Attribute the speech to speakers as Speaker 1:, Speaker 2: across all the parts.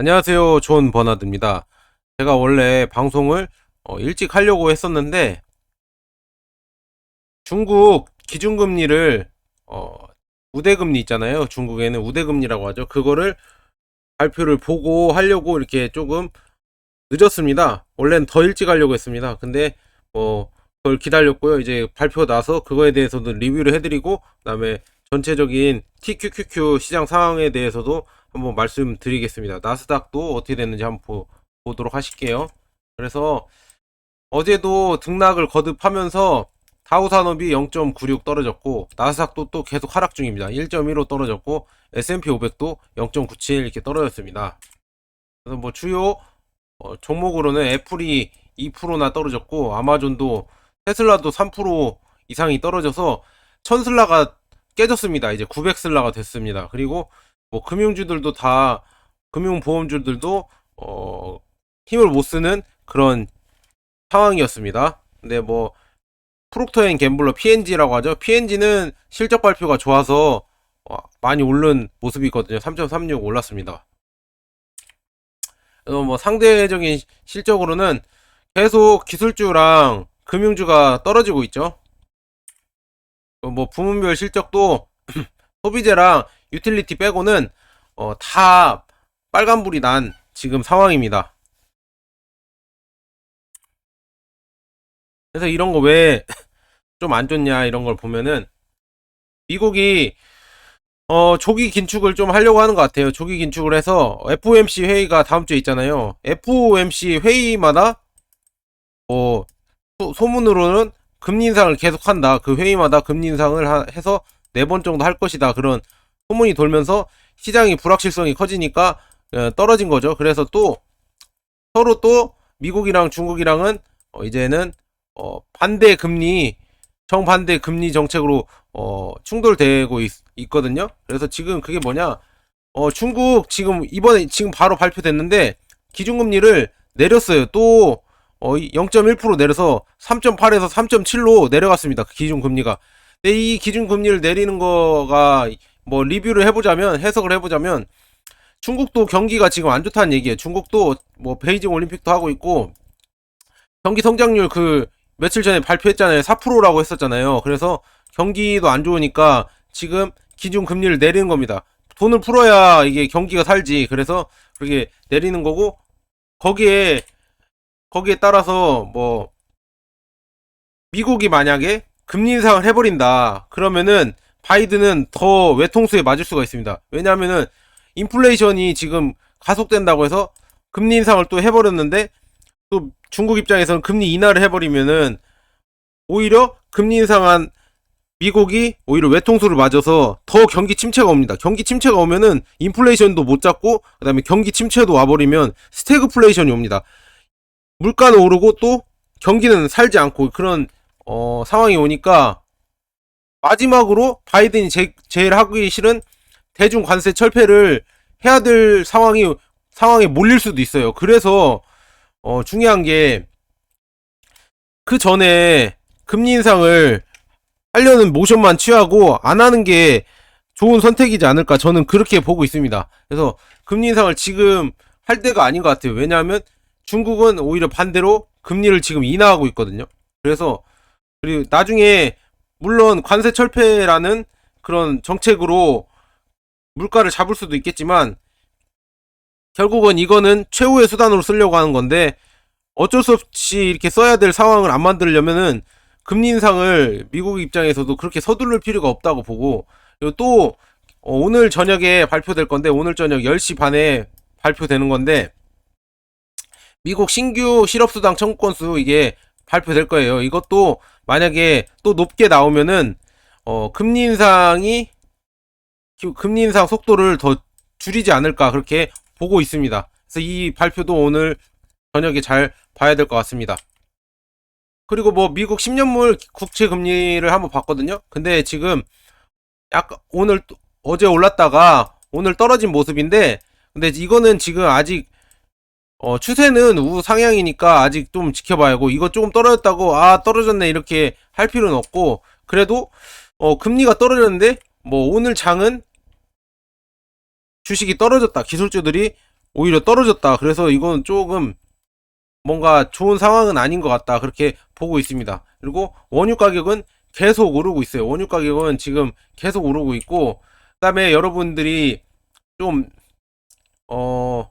Speaker 1: 안녕하세요. 존 버나드입니다. 제가 원래 방송을 어, 일찍 하려고 했었는데 중국 기준금리를 어, 우대금리 있잖아요. 중국에는 우대금리라고 하죠. 그거를 발표를 보고 하려고 이렇게 조금 늦었습니다. 원래는 더 일찍 하려고 했습니다. 근데 뭐 그걸 기다렸고요. 이제 발표 나서 그거에 대해서도 리뷰를 해드리고 그다음에 전체적인 TQQQ 시장 상황에 대해서도 한번 말씀드리겠습니다. 나스닥도 어떻게 됐는지 한번 보, 보도록 하실게요. 그래서 어제도 등락을 거듭하면서 다우산업이 0.96 떨어졌고 나스닥도 또 계속 하락 중입니다. 1.15 떨어졌고 S&P 500도 0.97 이렇게 떨어졌습니다. 그래서 뭐 주요 어, 종목으로는 애플이 2%나 떨어졌고 아마존도 테슬라도 3% 이상이 떨어져서 천슬라가 깨졌습니다. 이제 900슬라가 됐습니다. 그리고 뭐 금융주들도 다 금융보험주들도 어, 힘을 못 쓰는 그런 상황이었습니다. 근데 뭐 프록터 앤 갬블러 PNG라고 하죠. PNG는 실적 발표가 좋아서 어, 많이 오른 모습이 있거든요. 3.36 올랐습니다. 그래서 뭐 상대적인 실적으로는 계속 기술주랑 금융주가 떨어지고 있죠. 뭐 부문별 실적도 소비재랑 유틸리티 빼고는 어, 다 빨간불이 난 지금 상황입니다. 그래서 이런 거 왜 좀 안 좋냐 이런 걸 보면은 미국이 어, 조기 긴축을 좀 하려고 하는 것 같아요. 조기 긴축을 해서 FOMC 회의가 다음 주에 있잖아요. FOMC 회의마다 어, 소- 소문으로는 금리 인상을 계속한다. 그 회의마다 금리 인상을 하- 해서 네 번 정도 할 것이다. 그런 소문이 돌면서 시장이 불확실성이 커지니까 어, 떨어진 거죠. 그래서 또 서로 또 미국이랑 중국이랑은 어, 이제는 어, 반대 금리 정반대 금리 정책으로 어, 충돌되고 있, 있거든요. 그래서 지금 그게 뭐냐? 어, 중국 지금 이번에 지금 바로 발표됐는데 기준금리를 내렸어요. 또 어, 0.1% 내려서 3.8에서 3.7로 내려갔습니다. 그 기준금리가. 근데 이 기준금리를 내리는 거가 뭐 리뷰를 해보자면 해석을 해보자면 중국도 경기가 지금 안 좋다는 얘기예요. 중국도 뭐 베이징 올림픽도 하고 있고 경기 성장률 그 며칠 전에 발표했잖아요. 4%라고 했었잖아요. 그래서 경기도 안 좋으니까 지금 기준 금리를 내리는 겁니다. 돈을 풀어야 이게 경기가 살지. 그래서 그렇게 내리는 거고 거기에 거기에 따라서 뭐 미국이 만약에 금리 인상을 해버린다. 그러면은 바이든은 더 외통수에 맞을 수가 있습니다. 왜냐하면은 인플레이션이 지금 가속된다고 해서 금리 인상을 또 해버렸는데 또 중국 입장에서는 금리 인하를 해버리면은 오히려 금리 인상한 미국이 오히려 외통수를 맞아서 더 경기 침체가 옵니다. 경기 침체가 오면은 인플레이션도 못 잡고 그다음에 경기 침체도 와버리면 스태그플레이션이 옵니다. 물가는 오르고 또 경기는 살지 않고 그런 어, 상황이 오니까 마지막으로 바이든이 제, 제일 하기 싫은 대중 관세 철폐를 해야 될 상황이 상황에 몰릴 수도 있어요. 그래서 어, 중요한 게 그 전에 금리 인상을 하려는 모션만 취하고 안 하는 게 좋은 선택이지 않을까 저는 그렇게 보고 있습니다. 그래서 금리 인상을 지금 할 때가 아닌 것 같아요. 왜냐하면 중국은 오히려 반대로 금리를 지금 인하하고 있거든요. 그래서 그리고 나중에 물론 관세 철폐라는 그런 정책으로 물가를 잡을 수도 있겠지만 결국은 이거는 최후의 수단으로 쓰려고 하는 건데 어쩔 수 없이 이렇게 써야 될 상황을 안 만들려면은 금리 인상을 미국 입장에서도 그렇게 서두를 필요가 없다고 보고 그리고 또 어, 오늘 저녁에 발표될 건데 오늘 저녁 10시 반에 발표되는 건데 미국 신규 실업수당 청구 건수 이게 발표될 거예요. 이것도 만약에 또 높게 나오면은 어, 금리 인상이 기- 금리 인상 속도를 더 줄이지 않을까 그렇게 보고 있습니다. 그래서 이 발표도 오늘 저녁에 잘 봐야 될 것 같습니다. 그리고 뭐 미국 10년물 국채 금리를 한번 봤거든요. 근데 지금 약간 오늘 또- 어제 올랐다가 오늘 떨어진 모습인데 근데 이거는 지금 아직 어, 추세는 우상향이니까 아직 좀 지켜봐야 하고 이거 조금 떨어졌다고 아 떨어졌네 이렇게 할 필요는 없고 그래도 어, 금리가 떨어졌는데 뭐 오늘 장은 주식이 떨어졌다 기술주들이 오히려 떨어졌다. 그래서 이건 조금 뭔가 좋은 상황은 아닌 것 같다. 그렇게 보고 있습니다. 그리고 원유 가격은 계속 오르고 있어요. 원유 가격은 지금 계속 오르고 있고, 그 다음에 여러분들이 좀, 어,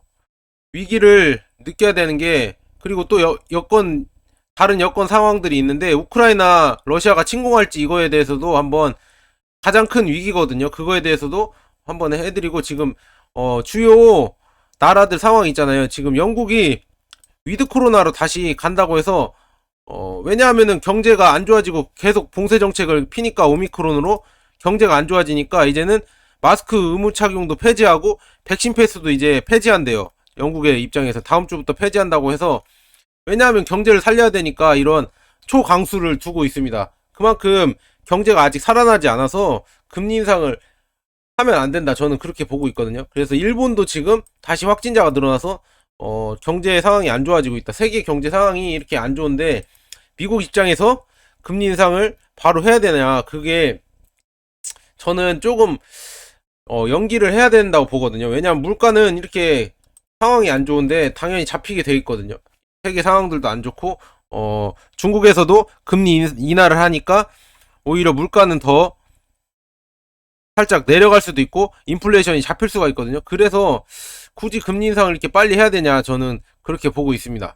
Speaker 1: 위기를 느껴야 되는 게, 그리고 또 여, 여건, 다른 여건 상황들이 있는데, 우크라이나, 러시아가 침공할지 이거에 대해서도 한번 가장 큰 위기거든요. 그거에 대해서도 한번 해드리고, 지금, 어, 주요 나라들 상황 있잖아요. 지금 영국이 위드 코로나로 다시 간다고 해서 어, 왜냐하면은 경제가 안 좋아지고 계속 봉쇄 정책을 피니까 오미크론으로 경제가 안 좋아지니까 이제는 마스크 의무 착용도 폐지하고 백신 패스도 이제 폐지한대요. 영국의 입장에서 다음 주부터 폐지한다고 해서 왜냐하면 경제를 살려야 되니까 이런 초강수를 두고 있습니다. 그만큼 경제가 아직 살아나지 않아서 금리 인상을 하면 안 된다. 저는 그렇게 보고 있거든요. 그래서 일본도 지금 다시 확진자가 늘어나서 어, 경제 상황이 안 좋아지고 있다. 세계 경제 상황이 이렇게 안 좋은데 미국 입장에서 금리 인상을 바로 해야 되냐. 그게 저는 조금 어, 연기를 해야 된다고 보거든요. 왜냐하면 물가는 이렇게 상황이 안 좋은데 당연히 잡히게 돼 있거든요. 세계 상황들도 안 좋고 어, 중국에서도 금리 인- 인하를 하니까 오히려 물가는 더 살짝 내려갈 수도 있고 인플레이션이 잡힐 수가 있거든요. 그래서 굳이 금리 인상을 이렇게 빨리 해야 되냐 저는 그렇게 보고 있습니다.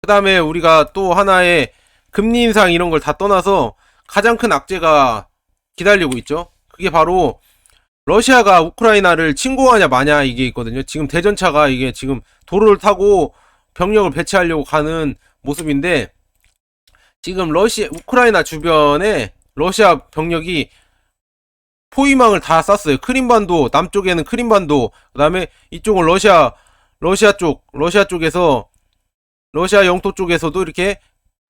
Speaker 1: 그 다음에 우리가 또 하나의 금리 인상 이런 걸 다 떠나서 가장 큰 악재가 기다리고 있죠. 그게 바로 러시아가 우크라이나를 침공하냐 마냐 이게 있거든요. 지금 대전차가 이게 지금 도로를 타고 병력을 배치하려고 가는 모습인데 지금 러시아 우크라이나 주변에 러시아 병력이 포위망을 다 쐈어요. 크림반도 남쪽에는 크림반도 그다음에 이쪽은 러시아 러시아 쪽 러시아 쪽에서 러시아 영토 쪽에서도 이렇게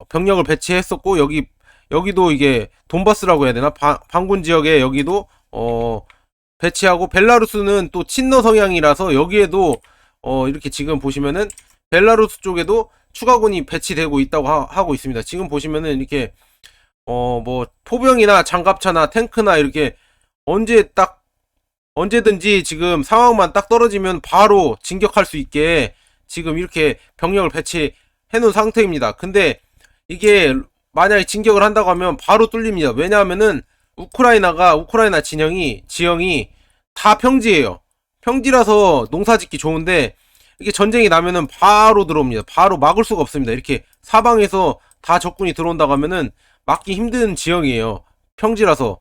Speaker 1: 병력을 배치했었고 여기 여기도 이게 돈바스라고 해야 되나 바- 반군 지역에 여기도 어 배치하고 벨라루스는 또 친러 성향이라서 여기에도 어 이렇게 지금 보시면은 벨라루스 쪽에도 추가군이 배치되고 있다고 하, 하고 있습니다. 지금 보시면은 이렇게 어 뭐 포병이나 장갑차나 탱크나 이렇게 언제 딱 언제든지 지금 상황만 딱 떨어지면 바로 진격할 수 있게 지금 이렇게 병력을 배치해 놓은 상태입니다. 근데 이게 만약에 진격을 한다고 하면 바로 뚫립니다. 왜냐하면은 우크라이나가 우크라이나 진영이 지형이 다 평지예요. 평지라서 농사 짓기 좋은데 이게 전쟁이 나면은 바로 들어옵니다. 바로 막을 수가 없습니다. 이렇게 사방에서 다 적군이 들어온다고 하면은 막기 힘든 지형이에요. 평지라서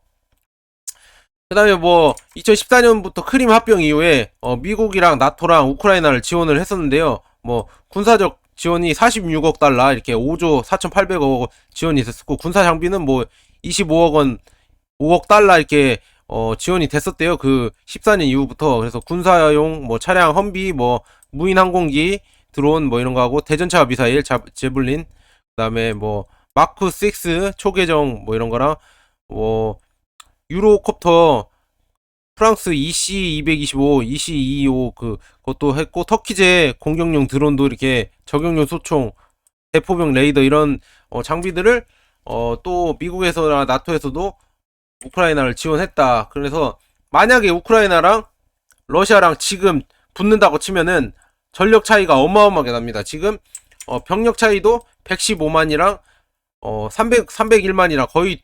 Speaker 1: 그 다음에 뭐 2014년부터 크림 합병 이후에 어, 미국이랑 나토랑 우크라이나를 지원을 했었는데요. 뭐 군사적 지원이 46억 달러 이렇게 5조 4,800억 지원이 됐었고 군사 장비는 뭐 25억 원 5억 달러 이렇게 어, 지원이 됐었대요. 그 14년 이후부터 그래서 군사용 뭐 차량 험비 뭐 무인 항공기 드론 뭐 이런 거 하고 대전차 미사일 자, 제블린 그다음에 뭐 마크 6 초계정 뭐 이런 거랑 뭐 유로콥터 프랑스 EC225, EC225 그 그것도 했고 터키제 공격용 드론도 이렇게 적용용 소총, 대포병 레이더 이런 어, 장비들을 어, 또 미국에서나 나토에서도 우크라이나를 지원했다. 그래서 만약에 우크라이나랑 러시아랑 지금 붙는다고 치면은 전력 차이가 어마어마하게 납니다. 지금 어, 병력 차이도 115만이랑 어, 300 301만이라 거의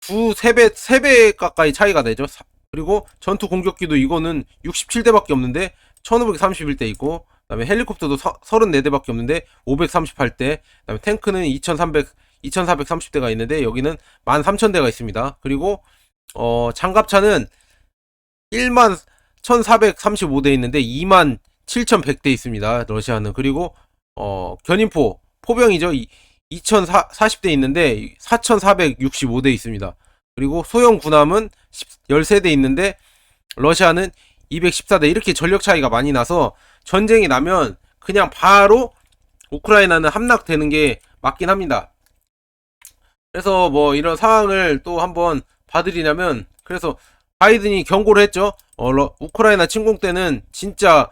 Speaker 1: 두, 세 배, 세 배 가까이 차이가. 사- 그리고 전투 공격기도 이거는 67대밖에 없는데 1531대 있고, 그 다음에 헬리콥터도 서, 34대밖에 없는데 538대, 그 다음에 탱크는 2300, 2430대가 있는데 여기는 13,000대가 있습니다. 그리고, 어, 장갑차는 1만 1435대 있는데 2만 7100대 있습니다. 러시아는. 그리고, 어, 견인포, 포병이죠. 2040대 있는데 4465대 있습니다. 그리고 소형 군함은 13대 있는데 러시아는 214대 이렇게 전력 차이가 많이 나서 전쟁이 나면 그냥 바로 우크라이나는 함락되는 게 맞긴 합니다. 그래서 뭐 이런 상황을 또 한번 봐드리냐면 그래서 바이든이 경고를 했죠. 어, 러- 우크라이나 침공 때는 진짜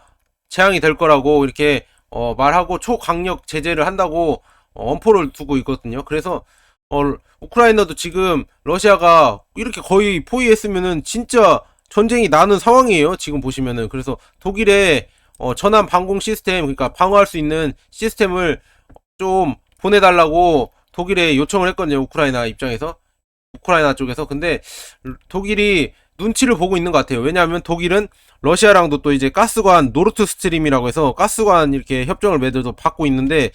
Speaker 1: 재앙이 될 거라고 이렇게 어, 말하고 초강력 제재를 한다고 어, 엄포를 두고 있거든요. 그래서 어, 우크라이나도 지금 러시아가 이렇게 거의 포위했으면은 진짜 전쟁이 나는 상황이에요. 지금 보시면은 그래서 독일에 어, 전환 방공 시스템, 그러니까 방어할 수 있는 시스템을 좀 보내달라고 독일에 요청을 했거든요. 우크라이나 입장에서. 우크라이나 쪽에서. 근데 독일이 눈치를 보고 있는 것 같아요. 왜냐하면 독일은 러시아랑도 또 이제 가스관 노르트 스트림이라고 해서 가스관 이렇게 협정을 맺어서 받고 있는데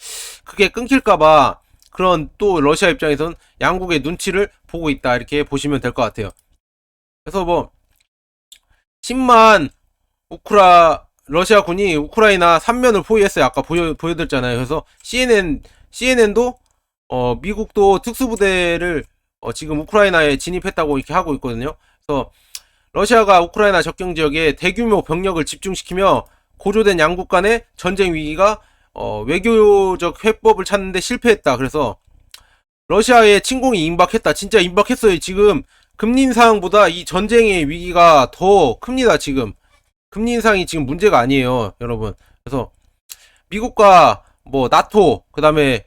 Speaker 1: 그게 끊길까봐 그런 또 러시아 입장에선 양국의 눈치를 보고 있다 이렇게 보시면 될 것 같아요. 그래서 뭐 10만 우크라 러시아 군이 우크라이나 3면을 포위했어요. 아까 보여 보여드렸잖아요. 그래서 CNN CNN도 어 미국도 특수부대를 어 지금 우크라이나에 진입했다고 이렇게 하고 있거든요. 그래서 러시아가 우크라이나 접경 지역에 대규모 병력을 집중시키며 고조된 양국 간의 전쟁 위기가 어, 외교적 해법을 찾는데 실패했다. 그래서 러시아의 침공이 임박했다. 진짜 임박했어요. 지금 금리 인상보다 이 전쟁의 위기가 더 큽니다. 지금 금리 인상이 지금 문제가 아니에요, 여러분. 그래서 미국과 뭐 나토 그다음에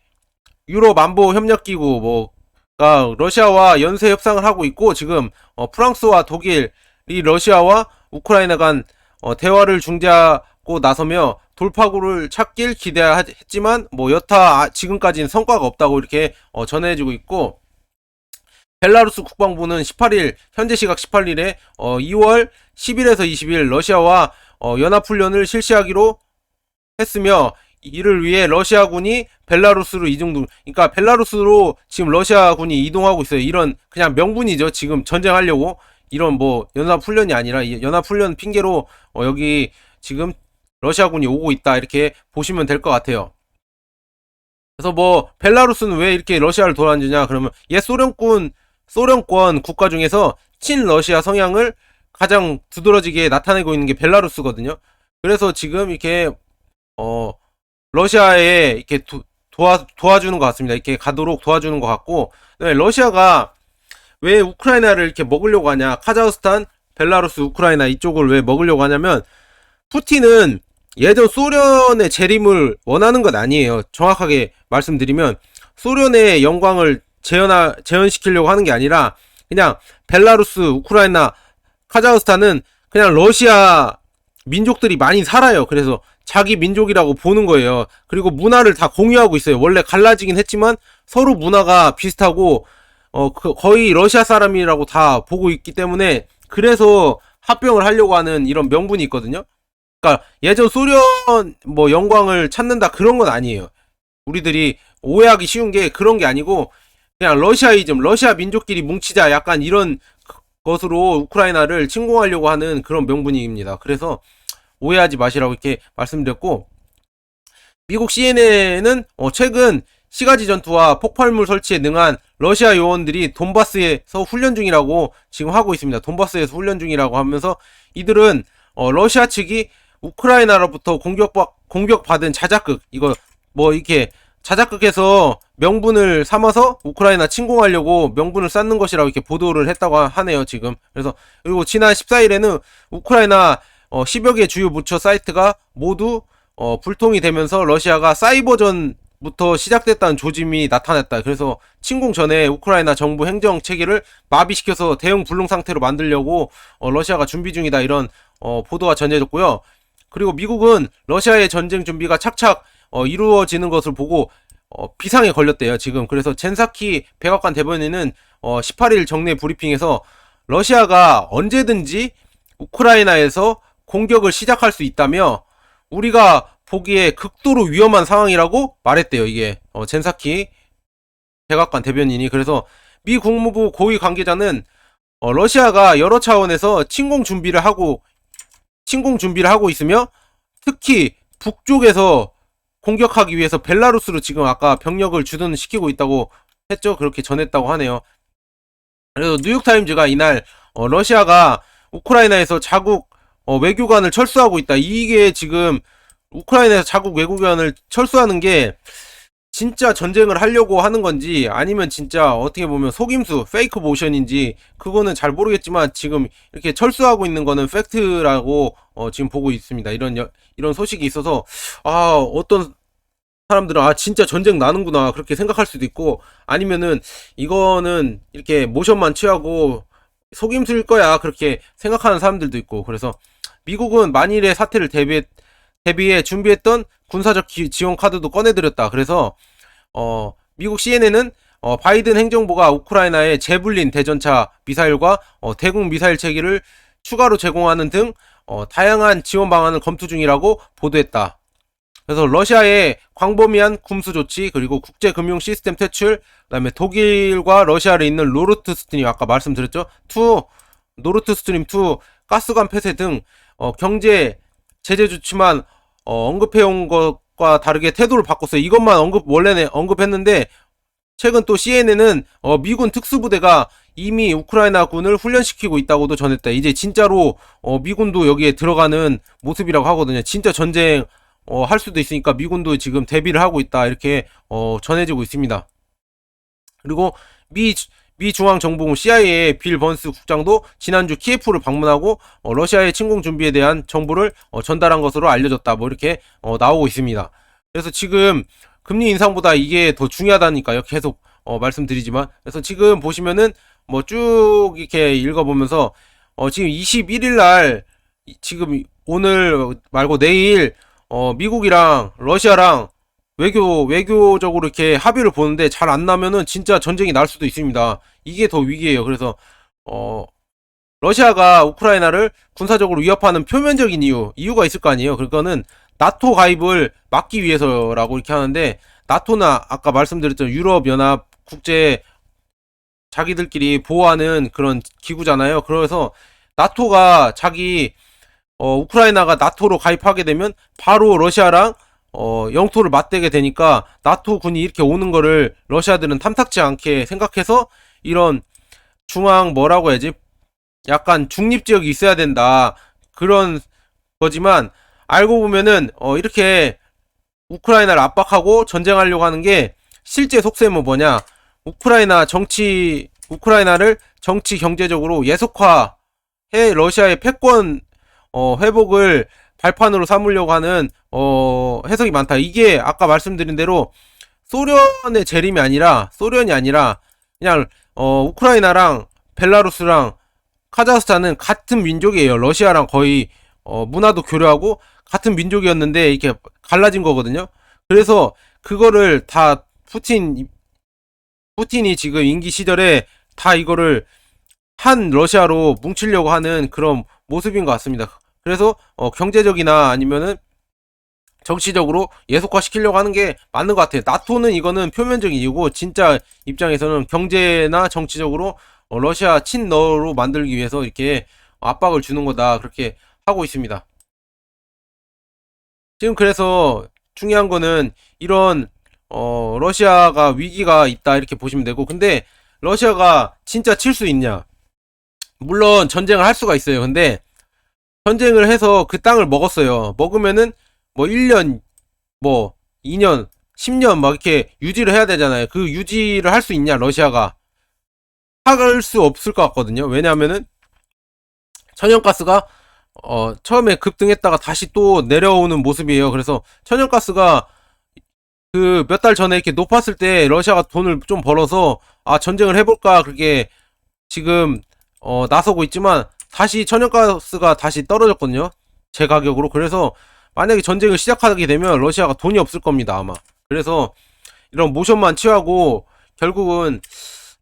Speaker 1: 유럽 안보 협력 기구 뭐가 러시아와 연쇄 협상을 하고 있고 지금 어, 프랑스와 독일이 러시아와 우크라이나 간 어, 대화를 중재하고 나서며 돌파구를 찾길 기대했지만 뭐 여타 아- 지금까지는 성과가 없다고 이렇게 어, 전해지고 있고 벨라루스 국방부는 18일 현재 시각 18일에 어, 2월 10일에서 20일 러시아와 어, 연합훈련을 실시하기로 했으며 이를 위해 러시아군이 벨라루스로 이동 중 그러니까 벨라루스로 지금 러시아군이 이동하고 있어요. 이런 그냥 명분이죠. 지금 전쟁하려고 이런 뭐 연합 훈련이 아니라 이 연합 훈련 핑계로 어, 여기 지금 러시아군이 오고 있다 이렇게 보시면 될 것 같아요. 그래서 뭐 벨라루스는 왜 이렇게 러시아를 도와주냐 그러면 옛 소련군 소련권 국가 중에서 친러시아 성향을 가장 두드러지게 나타내고 있는 게 벨라루스거든요. 그래서 지금 이렇게 어 러시아에 이렇게 도, 도와 도와주는 것 같습니다. 이렇게 가도록 도와주는 것 같고 러시아가 왜 우크라이나를 이렇게 먹으려고 하냐? 카자흐스탄, 벨라루스, 우크라이나 이쪽을 왜 먹으려고 하냐면 푸틴은 예전 소련의 재림을 원하는 건 아니에요. 정확하게 말씀드리면 소련의 영광을 재현하, 재현시키려고 하는 게 아니라 그냥 벨라루스, 우크라이나, 카자흐스탄은 그냥 러시아 민족들이 많이 살아요. 그래서 자기 민족이라고 보는 거예요. 그리고 문화를 다 공유하고 있어요. 원래 갈라지긴 했지만 서로 문화가 비슷하고 어 그- 거의 러시아 사람이라고 다 보고 있기 때문에 그래서 합병을 하려고 하는 이런 명분이 있거든요. 그러니까 예전 소련 뭐 영광을 찾는다 그런 건 아니에요. 우리들이 오해하기 쉬운 게 그런 게 아니고 그냥 러시아이즘, 러시아 민족끼리 뭉치자 약간 이런 것으로 우크라이나를 침공하려고 하는 그런 명분입니다. 그래서 오해하지 마시라고 이렇게 말씀드렸고 미국 CNN은 어, 최근 시가지 전투와 폭발물 설치에 능한 러시아 요원들이 돈바스에서 훈련 중이라고 지금 하고 있습니다. 돈바스에서 훈련 중이라고 하면서 이들은 어, 러시아 측이 우크라이나로부터 공격받 공격받은 자작극 이거 뭐 이렇게 자작극에서 명분을 삼아서 우크라이나 침공하려고 명분을 쌓는 것이라고 이렇게 보도를 했다고 하네요 지금 그래서 그리고 지난 14일에는 우크라이나 어, 10여 개 주요 부처 사이트가 모두 어, 불통이 되면서 러시아가 사이버전부터 시작됐다는 조짐이 나타났다. 그래서 침공 전에 우크라이나 정부 행정 체계를 마비시켜서 대응 불능 상태로 만들려고 어, 러시아가 준비 중이다 이런 어, 보도가 전해졌고요. 그리고 미국은 러시아의 전쟁 준비가 착착 어, 이루어지는 것을 보고 어, 비상에 걸렸대요 지금. 그래서 젠사키 백악관 대변인은 어, 18일 정례 브리핑에서 러시아가 언제든지 우크라이나에서 공격을 시작할 수 있다며 우리가 보기에 극도로 위험한 상황이라고 말했대요. 이게 어, 젠사키 백악관 대변인이 그래서 미 국무부 고위 관계자는 어, 러시아가 여러 차원에서 침공 준비를 하고 침공 준비를 하고 있으며 특히 북쪽에서 공격하기 위해서 벨라루스로 지금 아까 병력을 주둔시키고 있다고 했죠. 그렇게 전했다고 하네요. 그래서 뉴욕타임즈가 이날 어, 러시아가 우크라이나에서 자국 어, 외교관을 철수하고 있다. 이게 지금 우크라이나에서 자국 외교관을 철수하는 게 진짜 전쟁을 하려고 하는 건지 아니면 진짜 어떻게 보면 속임수, 페이크 모션인지 그거는 잘 모르겠지만 지금 이렇게 철수하고 있는 거는 팩트라고 어, 지금 보고 있습니다. 이런 여- 이런 소식이 있어서 아 어떤 사람들은 아 진짜 전쟁 나는구나 그렇게 생각할 수도 있고 아니면은 이거는 이렇게 모션만 취하고 속임수일 거야 그렇게 생각하는 사람들도 있고 그래서 미국은 만일의 사태를 대비 대비해 준비했던 군사적 기- 지원 카드도 꺼내드렸다. 그래서 어, 미국 CNN은 어, 바이든 행정부가 우크라이나에 제블린 대전차 미사일과 어, 대공 미사일 체계를 추가로 제공하는 등 어, 다양한 지원 방안을 검토 중이라고 보도했다. 그래서 러시아의 광범위한 군수 조치 그리고 국제 금융 시스템 퇴출 그다음에 독일과 러시아를 잇는 로르트 스트림 아까 말씀드렸죠. 2 노르트 스트림 2 가스관 폐쇄 등 어, 경제 제재 조치만 어, 언급해온 것과 다르게 태도를 바꿨어요. 이것만 언급 원래는 언급했는데 최근 또 CNN은 어, 미군 특수부대가 이미 우크라이나 군을 훈련시키고 있다고도 전했다. 이제 진짜로 어, 미군도 여기에 들어가는 모습이라고 하거든요. 진짜 전쟁 어, 할 수도 있으니까 미군도 지금 대비를 하고 있다. 이렇게 어, 전해지고 있습니다. 그리고 미, 미 중앙정보국 CIA 빌 번스 국장도 지난주 키예프를 방문하고 어, 러시아의 침공 준비에 대한 정보를 어, 전달한 것으로 알려졌다. 뭐 이렇게 어, 나오고 있습니다. 그래서 지금 금리 인상보다 이게 더 중요하다니까요. 계속 어, 말씀드리지만 그래서 지금 보시면은 뭐 쭉 이렇게 읽어보면서 어, 지금 21일 날 이- 지금 오늘 말고 내일 어, 미국이랑 러시아랑 외교 외교적으로 이렇게 합의를 보는데 잘 안 나면은 진짜 전쟁이 날 수도 있습니다. 이게 더 위기예요. 그래서 어 러시아가 우크라이나를 군사적으로 위협하는 표면적인 이유 이유가 있을 거 아니에요. 그거는 나토 가입을 막기 위해서라고 이렇게 하는데 나토나 아까 말씀드렸던 유럽 연합 국제 자기들끼리 보호하는 그런 기구잖아요. 그래서 나토가 자기 어, 우크라이나가 나토로 가입하게 되면 바로 러시아랑 어, 영토를 맞대게 되니까 나토 군이 이렇게 오는 거를 러시아들은 탐탁지 않게 생각해서 이런 중앙 뭐라고 해야지? 약간 중립 지역이 있어야 된다. 그런 거지만 알고 보면은 어, 이렇게 우크라이나를 압박하고 전쟁하려고 하는 게 실제 속셈은 뭐냐? 우크라이나 정치 우크라이나를 정치 경제적으로 예속화해 러시아의 패권 어, 회복을 발판으로 삼으려고 하는 어, 해석이 많다. 이게 아까 말씀드린 대로 소련의 재림이 아니라 소련이 아니라 그냥 어, 우크라이나랑 벨라루스랑 카자흐스탄은 같은 민족이에요. 러시아랑 거의 어, 문화도 교류하고 같은 민족이었는데 이렇게 갈라진 거거든요. 그래서 그거를 다 푸틴 푸틴이 지금 임기 시절에 다 이거를 한 러시아로 뭉치려고 하는 그런 모습인 것 같습니다. 그래서 어, 경제적이나 아니면은 정치적으로 예속화 시키려고 하는 게 맞는 것 같아요. 나토는 이거는 표면적인 이유고 진짜 입장에서는 경제나 정치적으로 어, 러시아 친러로 만들기 위해서 이렇게 압박을 주는 거다 그렇게 하고 있습니다. 지금 그래서 중요한 거는 이런 어, 러시아가 위기가 있다 이렇게 보시면 되고 근데 러시아가 진짜 칠 수 있냐? 물론 전쟁을 할 수가 있어요. 근데 전쟁을 해서 그 땅을 먹었어요. 먹으면은 뭐 1년, 뭐 2년, 10년 막 이렇게 유지를 해야 되잖아요. 그 유지를 할 수 있냐, 러시아가. 할 수 없을 것 같거든요. 왜냐하면은 천연가스가 어, 처음에 급등했다가 다시 또 내려오는 모습이에요. 그래서 천연가스가 그 몇 달 전에 이렇게 높았을 때 러시아가 돈을 좀 벌어서 아 전쟁을 해볼까 그렇게 지금 어, 나서고 있지만 다시 천연가스가 다시 떨어졌거든요. 제 가격으로. 그래서 만약에 전쟁을 시작하게 되면 러시아가 돈이 없을 겁니다. 아마. 그래서 이런 모션만 취하고 결국은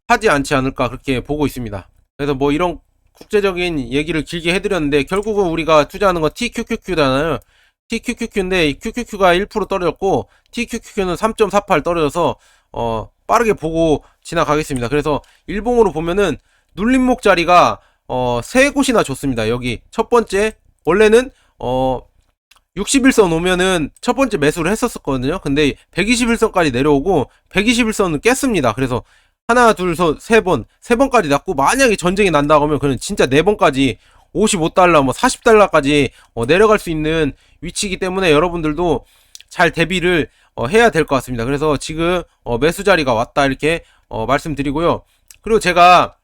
Speaker 1: 하지 않지 않을까 그렇게 보고 있습니다. 그래서 뭐 이런 국제적인 얘기를 길게 해드렸는데 결국은 우리가 투자하는 건 TQQQ잖아요. TQQQ인데 QQQ가 1% 떨어졌고 TQQQ는 3.48 떨어져서 어 빠르게 보고 지나가겠습니다. 그래서 일봉으로 보면은 눌림목 자리가 어, 세 곳이나 좋습니다. 여기 첫 번째 원래는 어 61선 오면은 첫 번째 매수를 했었었거든요. 근데 121선까지 내려오고 121선은 깼습니다. 그래서 하나, 둘, 세 번, 세 번까지 났고 만약에 전쟁이 난다고 하면 그는 진짜 네 번까지 55달러, 뭐 40달러까지 어, 내려갈 수 있는 위치이기 때문에 여러분들도 잘 대비를 어, 해야 될 것 같습니다. 그래서 지금 어, 매수 자리가 왔다 이렇게 어, 말씀드리고요. 그리고 제가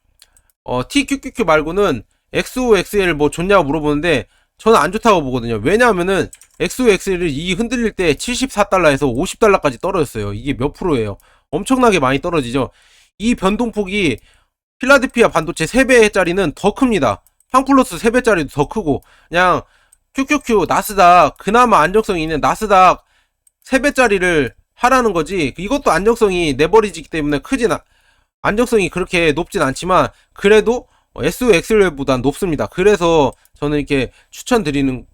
Speaker 1: 어, TQQQ 말고는 XOXL 뭐 좋냐고 물어보는데 저는 안 좋다고 보거든요. 왜냐하면은 XOXL이 이 흔들릴 때 74달러에서 50달러까지 떨어졌어요. 이게 몇 프로예요? 엄청나게 많이 떨어지죠. 이 변동폭이 필라델피아 반도체 3배짜리는 더 큽니다. 판플러스 3배짜리도 더 크고 그냥 QQQ 나스닥 그나마 안정성이 있는 나스닥 3배짜리를 하라는 거지 이것도 안정성이 내버리지기 때문에 크진 않- 안정성이 그렇게 높진 않지만 그래도 SXL보단 높습니다. 그래서 저는 이렇게 추천드리는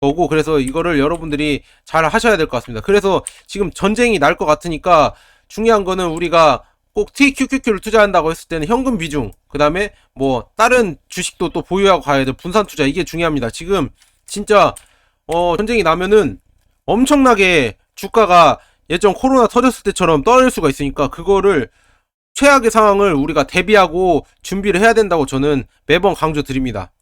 Speaker 1: 거고 그래서 이거를 여러분들이 잘 하셔야 될 것 같습니다. 그래서 지금 전쟁이 날 것 같으니까 중요한 거는 우리가 꼭 TQQQ를 투자한다고 했을 때는 현금 비중, 그 다음에 뭐 다른 주식도 또 보유하고 가야 돼 분산 투자 이게 중요합니다. 지금 진짜 어 전쟁이 나면은 엄청나게 주가가 예전 코로나 터졌을 때처럼 떨어질 수가 있으니까 그거를 최악의 상황을 우리가 대비하고 준비를 해야 된다고 저는 매번 강조드립니다.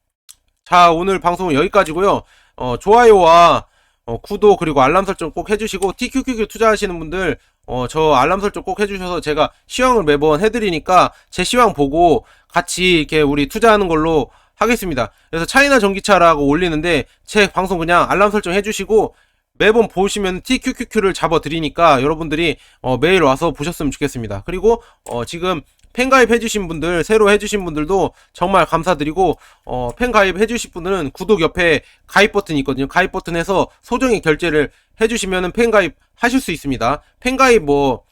Speaker 1: 자, 오늘 방송은 여기까지고요. 어, 좋아요와 어, 구독 그리고 알람 설정 꼭 해주시고 TQQQ 투자하시는 분들 어, 저 알람 설정 꼭 해주셔서 제가 시황을 매번 해드리니까 제 시황 보고 같이 이렇게 우리 투자하는 걸로 하겠습니다. 그래서 차이나 전기차라고 올리는데 제 방송 그냥 알람 설정 해주시고 매번 보시면 TQQQ를 잡아드리니까 여러분들이 어, 매일 와서 보셨으면 좋겠습니다. 그리고 어, 지금 팬 가입 해주신 분들, 새로 해주신 분들도 정말 감사드리고, 어, 팬 가입 해주실 분들은 구독 옆에 가입 버튼이 있거든요. 가입 버튼에서 소정의 결제를 해주시면 팬 가입 하실 수 있습니다. 팬 가입 뭐,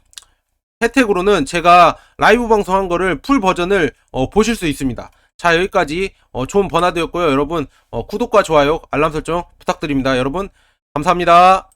Speaker 1: 혜택으로는 제가 라이브 방송한 거를 풀 버전을 어, 보실 수 있습니다. 자, 여기까지 어, 좋은 버나드였고요. 여러분, 어, 구독과 좋아요, 알람 설정 부탁드립니다. 여러분, 감사합니다.